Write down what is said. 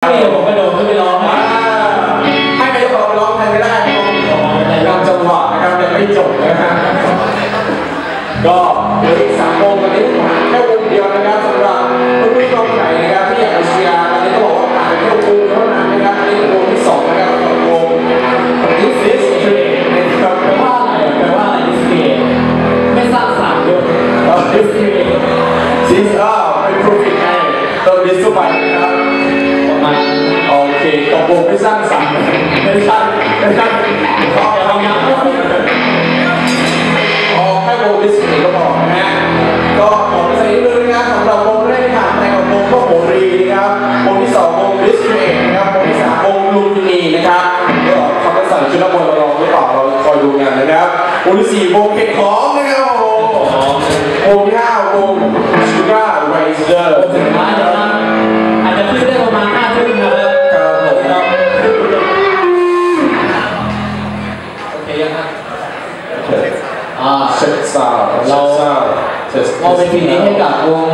เดี๋ยวผมกระโดดขึ้นไปร้องให้นายกร้องแทนก็ได้รับยังจังหวะนะครับยังไม่จบนะฮะก็เลืออีกสามงตอนนี้ผ่านแค่วงเดียวนะครับสำหรับรุ่นพี่กองไหนนะครับที่อยากไปเชียร์ตอนนี้ก็บอกว่าผ่านแค่วงเท่านั้นนะครับอันนี้วงที่สองนะครับวง This is Tree นะครับแปลว่าอะไรอะแปลว่าอะไรดิสเกตไม่สร้างสรรค์ด้วยเรา This is ซีซ่าเป็นโปรฟิตไงเราดิสก์ไปนะครับ เคตกลงไม่สร้างสรรค์ไม่ใช่ไม่ใช่ขออย่าทำทำงาย้ำนออกแค่วงดิสก์ก็พอนะฮะก็ขอใส่ดนึงนะครับสำหรับวงแรกผ่านในกับวงพวกโหรีนะครับวงที่สองวงดิสเองนะครับวงที่สามวงลุมพินีนะครับก็เขาจะใส่ชุดนักมวยมาลองหรือเปล่าเราคอยดูกันนะครับวงที่สี่วงเก็บของนะครับ อ่าเช็ดซาวด์เช็ดซาวด์เช็ดมอบเป็นปีนี้ให้กับวง